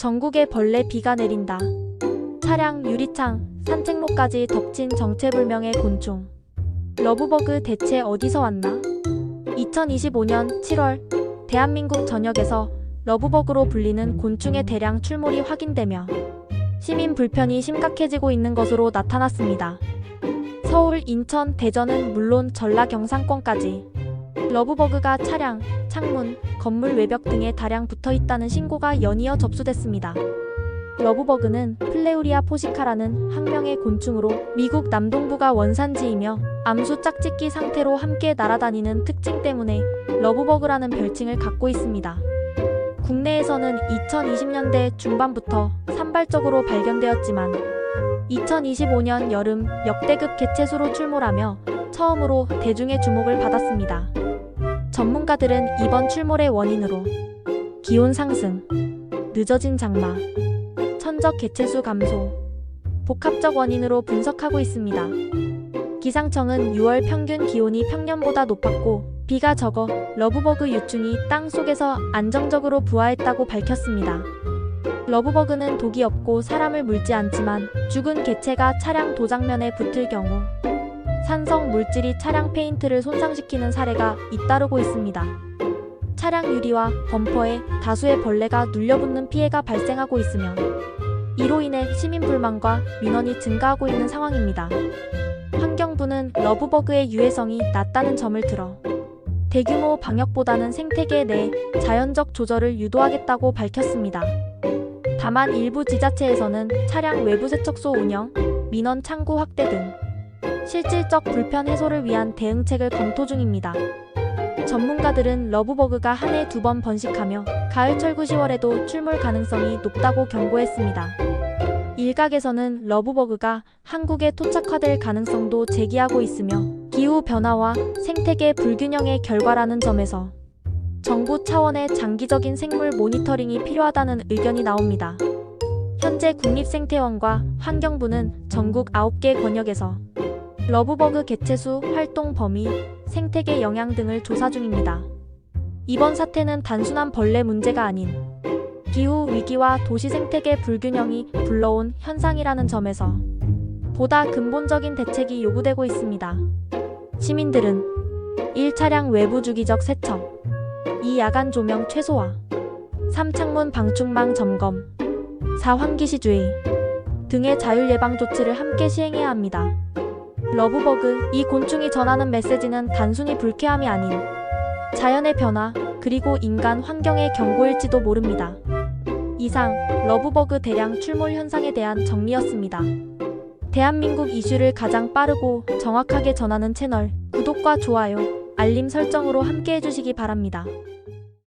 전국에 벌레 비가 내린다. 차량, 유리창, 산책로까지 덮친 정체불명의 곤충. 러브버그 대체 어디서 왔나? 2025년 7월 대한민국 전역에서 러브버그로 불리는 곤충의 대량 출몰이 확인되며 시민 불편이 심각해지고 있는 것으로 나타났습니다. 서울, 인천, 대전은 물론 전라 경상권까지 러브버그가 차량, 창문, 건물 외벽 등에 다량 붙어 있다는 신고가 연이어 접수됐습니다. 러브버그는 플레우리아 포시카라는 학명의 곤충으로 미국 남동부가 원산지이며 암수 짝짓기 상태로 함께 날아다니는 특징 때문에 러브버그라는 별칭을 갖고 있습니다. 국내에서는 2020년대 중반부터 산발적으로 발견되었지만 2025년 여름 역대급 개체수로 출몰하며 처음으로 대중의 주목을 받았습니다. 전문가들은 이번 출몰의 원인으로 기온 상승, 늦어진 장마, 천적 개체수 감소, 복합적 원인으로 분석하고 있습니다. 기상청은 6월 평균 기온이 평년보다 높았고 비가 적어 러브버그 유충이 땅 속에서 안정적으로 부화했다고 밝혔습니다. 러브버그는 독이 없고 사람을 물지 않지만 죽은 개체가 차량 도장면에 붙을 경우 산성 물질이 차량 페인트를 손상시키는 사례가 잇따르고 있습니다. 차량 유리와 범퍼에 다수의 벌레가 눌려붙는 피해가 발생하고 있으며 이로 인해 시민 불만과 민원이 증가하고 있는 상황입니다. 환경부는 러브버그의 유해성이 낮다는 점을 들어 대규모 방역보다는 생태계 내 자연적 조절을 유도하겠다고 밝혔습니다. 다만 일부 지자체에서는 차량 외부 세척소 운영, 민원 창구 확대 등 실질적 불편 해소를 위한 대응책을 검토 중입니다. 전문가들은 러브버그가 한 해 두 번 번식하며 가을 철구 10월에도 출몰 가능성이 높다고 경고했습니다. 일각에서는 러브버그가 한국에 토착화될 가능성도 제기하고 있으며 기후 변화와 생태계 불균형의 결과라는 점에서 정부 차원의 장기적인 생물 모니터링이 필요하다는 의견이 나옵니다. 현재 국립생태원과 환경부는 전국 9개 권역에서 러브버그 개체수, 활동 범위, 생태계 영향 등을 조사 중입니다. 이번 사태는 단순한 벌레 문제가 아닌 기후 위기와 도시 생태계 불균형이 불러온 현상이라는 점에서 보다 근본적인 대책이 요구되고 있습니다. 시민들은 1차량 외부 주기적 세척, 2 야간 조명 최소화, 3 창문 방충망 점검, 4 환기시 주의 등의 자율 예방 조치를 함께 시행해야 합니다. 러브버그 이 곤충이 전하는 메시지는 단순히 불쾌함이 아닌 자연의 변화 그리고 인간 환경의 경고일지도 모릅니다. 이상 러브버그 대량 출몰 현상에 대한 정리였습니다. 대한민국 이슈를 가장 빠르고 정확하게 전하는 채널 구독과 좋아요, 알림 설정으로 함께 해주시기 바랍니다.